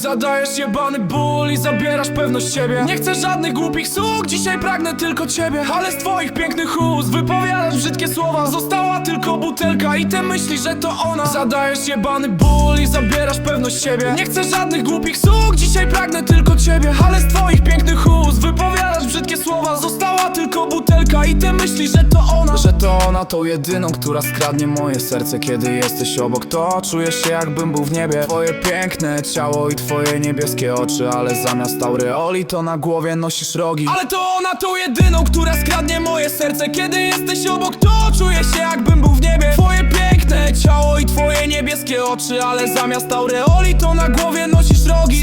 Zadajesz jebany ból i zabierasz pewność siebie. Nie chcę żadnych głupich słów, dzisiaj pragnę tylko ciebie. Ale z twoich pięknych ust wypowiadasz brzydkie słowa. Została tylko butelka i ty myślisz, że to ona. Zadajesz jebany ból i zabierasz pewność siebie. Nie chcę żadnych głupich słów, dzisiaj pragnę tylko ciebie. Ale z twoich pięknych ust wypowiadasz brzydkie słowa. Została tylko butelka i ty myślisz, że to ona ona, tą jedyną, która skradnie moje serce Kiedy jesteś obok, to czuję się jakbym był w niebie. Twoje piękne ciało i twoje niebieskie oczy Ale zamiast aureoli to na głowie nosisz rogi. Ale to ona, tą jedyną, która skradnie moje serce Kiedy jesteś obok, to czuję się jakbym był w niebie. Twoje piękne ciało i twoje niebieskie oczy Ale zamiast aureoli to na głowie nosisz rogi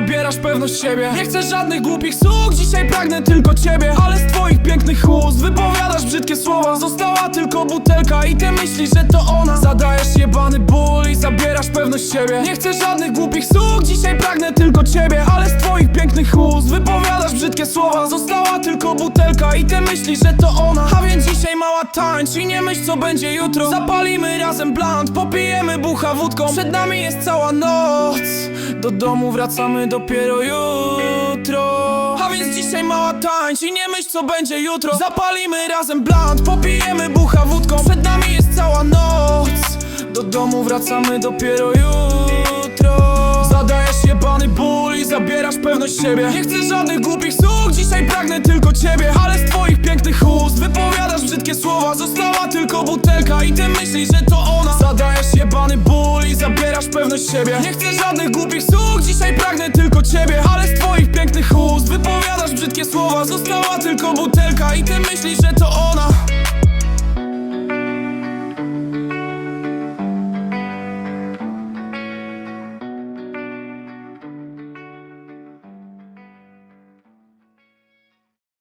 zabierasz pewność siebie. Nie chcę żadnych głupich słów, dzisiaj pragnę tylko ciebie. Ale z twoich pięknych ust wypowiadasz brzydkie słowa. Została tylko butelka i ty myślisz, że to ona. Zadajesz jebany ból i zabierasz pewność siebie. Nie chcę żadnych głupich słów, dzisiaj pragnę tylko ciebie. Ale z twoich pięknych ust wypowiadasz brzydkie słowa. Została tylko butelka i ty myślisz, że to ona. A więc dzisiaj mała tańcz i nie myśl co będzie jutro. Zapalimy razem blunt, popijemy bucha wódką. Przed nami jest cała noc Do domu wracamy dopiero jutro. A więc dzisiaj mała tańcz i nie myśl co będzie jutro. Zapalimy razem blunt, popijemy bucha wódką. Przed nami jest cała noc. Do domu wracamy dopiero jutro. Zadajesz jebany ból i zabierasz pewność siebie. Nie chcę żadnych głupich słów, dzisiaj pragnę tylko ciebie. Ale z twoich pięknych ust wypowiadasz brzydkie słowa. Została i ty myślisz, że to ona. Zadajesz jebany ból i zabierasz pewność siebie. Nie chcę żadnych głupich słów, dzisiaj pragnę tylko ciebie. Ale z twoich pięknych ust wypowiadasz brzydkie słowa. Została tylko butelka i ty myślisz, że to ona